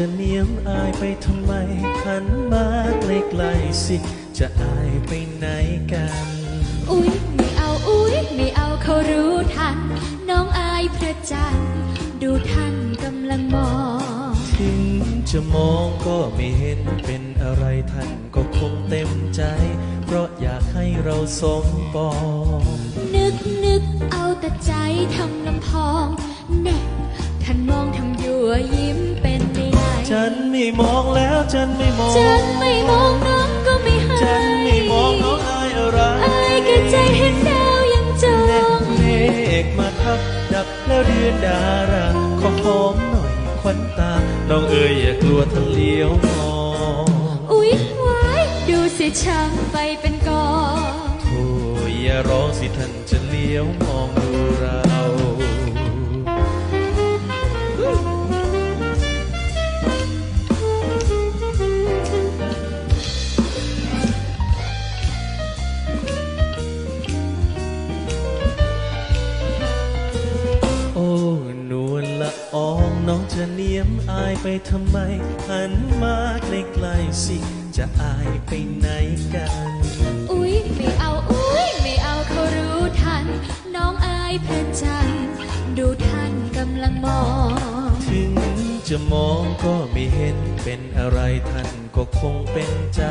จะเนียมอายไปทำไมหันมาใกล้ๆสิ จะอายไปไหนกัน อุ๊ยไม่เอาอุ๊ยไม่เอาเขารู้ทัน น้องอายพระจันทร์ดูท่านกำลังมอง ถึงจะมองก็ไม่เห็นเป็นอะไรท่านก็คงเต็มใจ เพราะอยากให้เราสมปอง นึกนึกเอาแต่ใจทำลำพอง นไม่มองแล้วฉันไม่มอง ฉันไม่มองน้องก็ไม่ให้ฉันไม่มองน้องอายอะไรอายแก่ใจเห็นดาวยังจอแน่งเมฆมาทับดับแล้วเดือนดาราขอหอมหน่อยควันตา น้องเอ๋ยอย่ากลัวท่านเลี้ยวมอง อุ๊ยไว้ดูสิช้ำไปเป็นกองโอ้ยอย่าร้องสิท่านจะเลี้ยวมองดูเรา อองน้องจะเนียมอายไปทำไม หันมาใกล้ๆสิ จะอายไปไหนกัน อุ๊ย ไม่เอา อุ๊ย ไม่เอาเขารู้ทัน น้องอายพระจันทร์ดูท่านกำลังมอง ถึงจะมองก็ไม่เห็นเป็นอะไรท่านก็คงเป็นใจ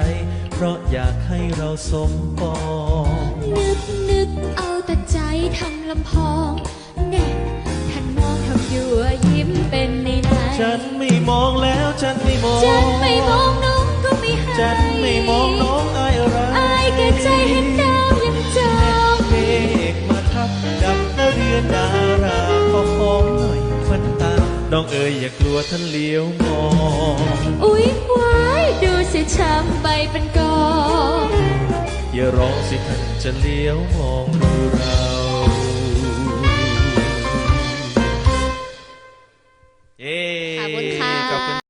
เพราะอยากให้เราสมปอง นึกนึกเอาแต่ใจทำลำพอง ม่มองฉันไม่มองน้องก็ไม่ให้ฉันไม่มองน้องอายอะไรอายแก่ใจเห็นดาวยังจองเมฆมาทับดับแล้วเรือนดาราขอหอมหน่อยควันตาน้องเอ๋ยอย่ากลัวท่านเลี้ยวมอง อุ๊ยไว้ดูสิช้ำไปเป็นกองอย่าร้องสิท่านจะเลี้ยวมองดูเรา